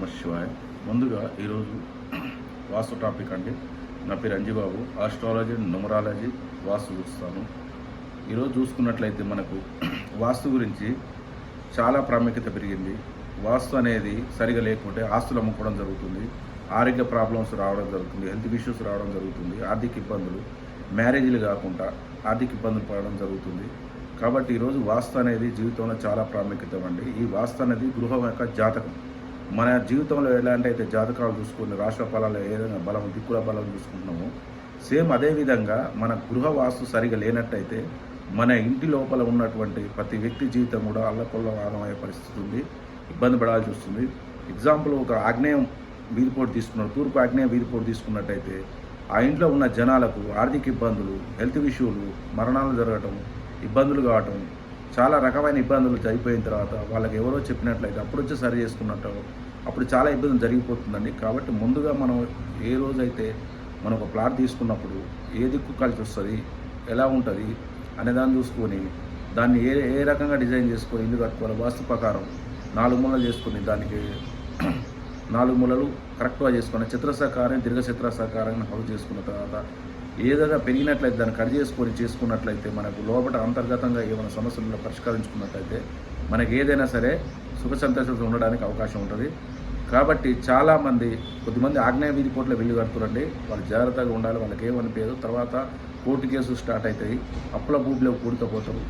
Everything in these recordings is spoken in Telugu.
నమ శివాయ ముందుగా ఈరోజు వాస్తు టాపిక్ అండి. నా పేరు అంజిబాబు ఆస్ట్రాలజీ న్యూమరాలజీ వాస్తు చూస్తాను. ఈరోజు చూసుకున్నట్లయితే మనకు వాస్తు గురించి చాలా ప్రాముఖ్యత పెరిగింది. వాస్తు అనేది సరిగా లేకుంటే ఆస్తులు అమ్ముకోవడం జరుగుతుంది. ఆరోగ్య ప్రాబ్లమ్స్ రావడం జరుగుతుంది. హెల్త్ ఇష్యూస్ రావడం జరుగుతుంది. ఆర్థిక ఇబ్బందులు మ్యారేజీలు కాకుండా ఆర్థిక ఇబ్బందులు పడడం జరుగుతుంది. కాబట్టి ఈరోజు వాస్తు అనేది జీవితంలో చాలా ప్రాముఖ్యత అండి. ఈ వాస్తు అనేది గృహం యొక్క జాతకం. మన జీవితంలో ఎలాంటి అయితే జాతకాలు చూసుకుని రాష్ట్ర ఫలాలు ఏదైనా బలం దిక్కుల బలం చూసుకుంటున్నామో సేమ్ అదే విధంగా మన గృహ వాస్తు సరిగా లేనట్టయితే మన ఇంటి లోపల ఉన్నటువంటి ప్రతి వ్యక్తి జీవితం కూడా అల్లకొల్లవాదమయ్యే పరిస్థితి ఉంది ఇబ్బంది పడాల్సి వస్తుంది. ఎగ్జాంపుల్ ఒక ఆగ్నేయం వీధిపోటు తీసుకున్నారు తూర్పు ఆగ్నేయం వీధిపోటు తీసుకున్నట్టయితే ఆ ఇంట్లో ఉన్న జనాలకు ఆర్థిక ఇబ్బందులు హెల్త్ ఇష్యూలు మరణాలు జరగటం ఇబ్బందులు కావటం చాలా రకమైన ఇబ్బందులు జరిగిపోయిన తర్వాత వాళ్ళకి ఎవరో చెప్పినట్లయితే అప్పుడు వచ్చి సరి చేసుకున్నట్టు అప్పుడు చాలా ఇబ్బంది జరిగిపోతుందండి. కాబట్టి ముందుగా మనం ఏ రోజైతే మనం ఒక ప్లాట్ తీసుకున్నప్పుడు ఏ దిక్కు కలిసి వస్తుంది ఎలా ఉంటుంది అనే దాన్ని చూసుకొని దాన్ని ఏ ఏ రకంగా డిజైన్ చేసుకొని ఇల్లు కట్టుకోవాలి వాస్తు ప్రకారం నాలుగు మూలలు చేసుకొని దానికి నాలుగు మూలలు కరెక్ట్గా చేసుకుని చిత్రసాకారం దీర్ఘచిత్రసాకారం హౌస్ చేసుకున్న తర్వాత ఏదైనా పెరిగినట్లయితే దాన్ని కట్ చేసుకొని చేసుకున్నట్లయితే మనకు లోపల అంతర్గతంగా ఏమైనా సమస్యలను పరిష్కరించుకున్నట్లయితే మనకి ఏదైనా సరే సుఖ సంతోషాలు ఉండడానికి అవకాశం ఉంటుంది. కాబట్టి చాలామంది కొద్దిమంది ఆగ్నేయ వీధి కోట్ల వెళ్ళి కడుతురండి వాళ్ళు జాగ్రత్తగా ఉండాలి వాళ్ళకి ఏమనిపించదు తర్వాత కోర్టు కేసు స్టార్ట్ అవుతాయి అప్పుల భూమిలో కూడుకపోతారు.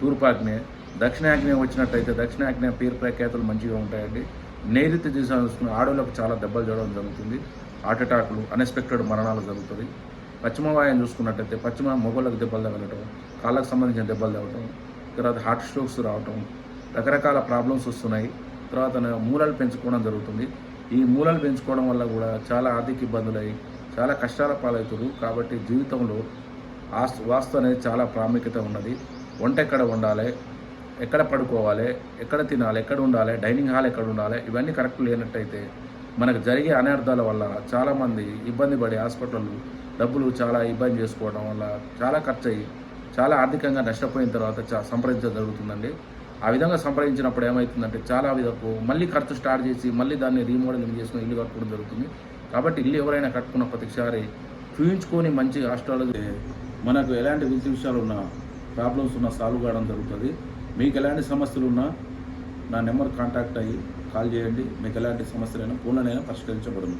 తూర్పాగ్నేయ దక్షిణాగ్నేయం వచ్చినట్టయితే దక్షిణాగ్నేయ పేరు ప్రఖ్యాతులు మంచిగా ఉంటాయండి. నైరుతి దిశ చూసుకున్న ఆడవాళ్ళకు చాలా దెబ్బలు జరగడం జరుగుతుంది. హార్ట్ అటాక్లు అన్ఎక్స్పెక్టెడ్ మరణాలు జరుగుతుంది పశ్చిమ వాయుని చూసుకున్నట్టయితే పశ్చిమ మొగోళ్ళకు దెబ్బలు తగలటం కాళ్ళకు సంబంధించిన దెబ్బలు తగ్గటం తర్వాత హార్ట్ స్ట్రోక్స్ రావటం రకరకాల ప్రాబ్లమ్స్ వస్తున్నాయి. తర్వాత మూలలు పెంచుకోవడం జరుగుతుంది. ఈ మూలలు పెంచుకోవడం వల్ల కూడా చాలా ఆర్థిక ఇబ్బందులయ్యి చాలా కష్టాల పాలవుతారు. కాబట్టి జీవితంలో ఆస్తు వాస్తు అనేది చాలా ప్రాముఖ్యత ఉన్నది. వంట ఎక్కడ ఉండాలి ఎక్కడ పడుకోవాలి ఎక్కడ తినాలి ఎక్కడ ఉండాలి డైనింగ్ హాల్ ఎక్కడ ఉండాలి ఇవన్నీ కరెక్ట్ లేనట్టయితే మనకు జరిగే అనర్థాల వల్ల చాలామంది ఇబ్బంది పడి హాస్పిటల్ డబ్బులు చాలా ఇబ్బంది చేసుకోవడం వల్ల చాలా ఖర్చు అయ్యి చాలా ఆర్థికంగా నష్టపోయిన తర్వాత చా సంప్రదించడం జరుగుతుందండి. ఆ విధంగా సంప్రదించినప్పుడు ఏమవుతుందంటే చాలా విధకు మళ్ళీ ఖర్చు స్టార్ట్ చేసి మళ్ళీ దాన్ని రీమోడలింగ్ చేసుకుని ఇల్లు కట్టుకోవడం జరుగుతుంది. కాబట్టి ఇల్లు ఎవరైనా కట్టుకున్న ప్రతిసారి చూయించుకొని మంచి ఆస్ట్రాలజీ మనకు ఎలాంటి విధి విషయాలు ఉన్నా ప్రాబ్లమ్స్ ఉన్నా సాల్వ్ కావడం జరుగుతుంది. మీకు ఎలాంటి సమస్యలు ఉన్నా నా నెంబర్ కాంటాక్ట్ అయ్యి కాల్ చేయండి. మీకు ఎలాంటి సమస్యలైనా పూర్ణనైనా పరిష్కరించబడును.